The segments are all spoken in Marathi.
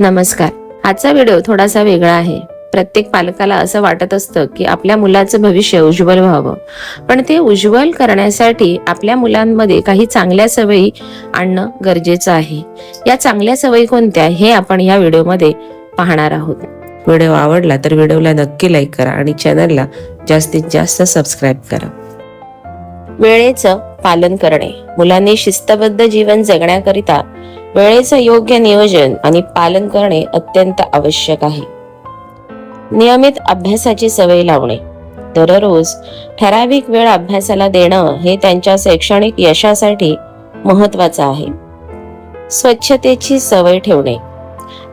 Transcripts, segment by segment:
नमस्कार. आजचा व्हिडिओ थोडासा वेगळा आहे. प्रत्येक पालकाला असं वाटत असतं की आपल्या मुलाचं भविष्य उज्ज्वल व्हावं. पण ते उज्ज्वल करण्यासाठी आपल्या मुलांमध्ये काही चांगल्या सवयी आणणं गरजेचं आहे. या चांगल्या सवयी कोणत्या हे आपण या व्हिडिओमध्ये पाहणार आहोत. व्हिडिओ आवडला तर व्हिडिओला नक्की लाईक करा आणि चॅनलला जास्तीत जास्त सबस्क्राईब करा. वेळेचं पालन करणे. मुलांनी शिस्तबद्ध जीवन जगण्याकरिता वेळेचं योग्य नियोजन आणि पालन करणे अत्यंत आवश्यक आहे. नियमित अभ्यासाची सवय लावणे दररोज ठराविक वेळ अभ्यासाला देणं हे त्यांच्या शैक्षणिक यशासाठी महत्वाचं आहे. स्वच्छतेची सवय ठेवणे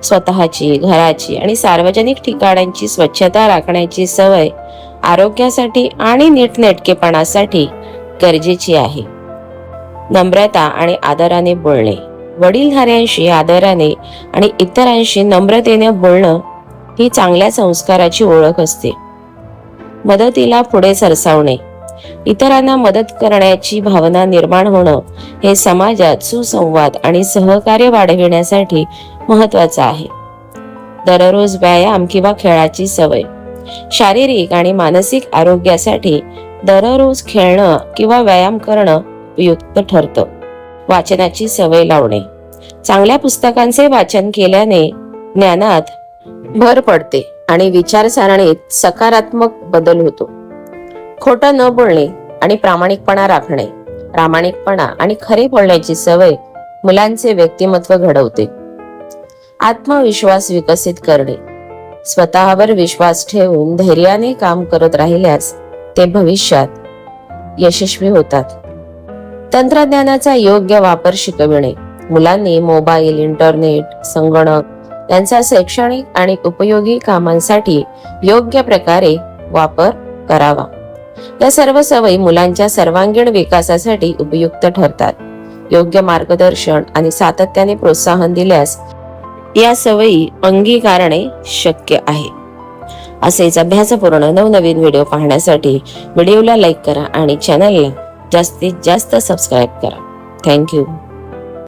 स्वतःची घराची आणि सार्वजनिक ठिकाणांची स्वच्छता राखण्याची सवय आरोग्यासाठी आणि नीटनेटकेपणासाठी गरजेची आहे. नम्रता आणि आदराने बोलणे. वडीलधाऱ्यांशी आदराने आणि इतरांशी नम्रतेने बोलणं ही चांगल्या संस्काराची ओळख असते. मदतीला पुढे सरसावणे इतरांना मदत करण्याची भावना निर्माण होणं हे समाजात सुसंवाद आणि सहकार्य वाढविण्यासाठी महत्वाचं आहे. दररोज व्यायाम किंवा खेळाची सवय शारीरिक आणि मानसिक आरोग्यासाठी दररोज खेळणं किंवा व्यायाम करणं उपयुक्त ठरतं. वाचनाची सवय लावणे. चांगल्या पुस्तकांचे वाचन केल्याने ज्ञानात भर पडते आणि विचारसरणीत सकारात्मक बदल होतो. खोटं न बोलणे आणि प्रामाणिकपणा राखणे प्रामाणिकपणा आणि खरे बोलण्याची सवय मुलांचे व्यक्तिमत्व घडवते. आत्मविश्वास विकसित करणे. स्वतःवर विश्वास ठेवून धैर्याने काम करत राहिल्यास ते भविष्यात यशस्वी होतात. तंत्रज्ञानाचा योग्य वापर शिकविणे. मुलांनी मोबाईल इंटरनेट संगणक यांचा शैक्षणिक आणि उपयोगी कामांसाठी योग्य प्रकारे वापर करावा. या सर्व सवयी मुलांच्या सर्वांगीण विकासासाठी उपयुक्त ठरतात. योग्य मार्गदर्शन आणि सातत्याने प्रोत्साहन दिल्यास या सवयी अंगीकारणे शक्य आहे. असेच अभ्यासपूर्ण नवनवीन व्हिडिओ पाहण्यासाठी व्हिडिओला लाईक करा आणि चॅनलला जास्तीत जास्त सबस्क्राईब करा. थँक्यू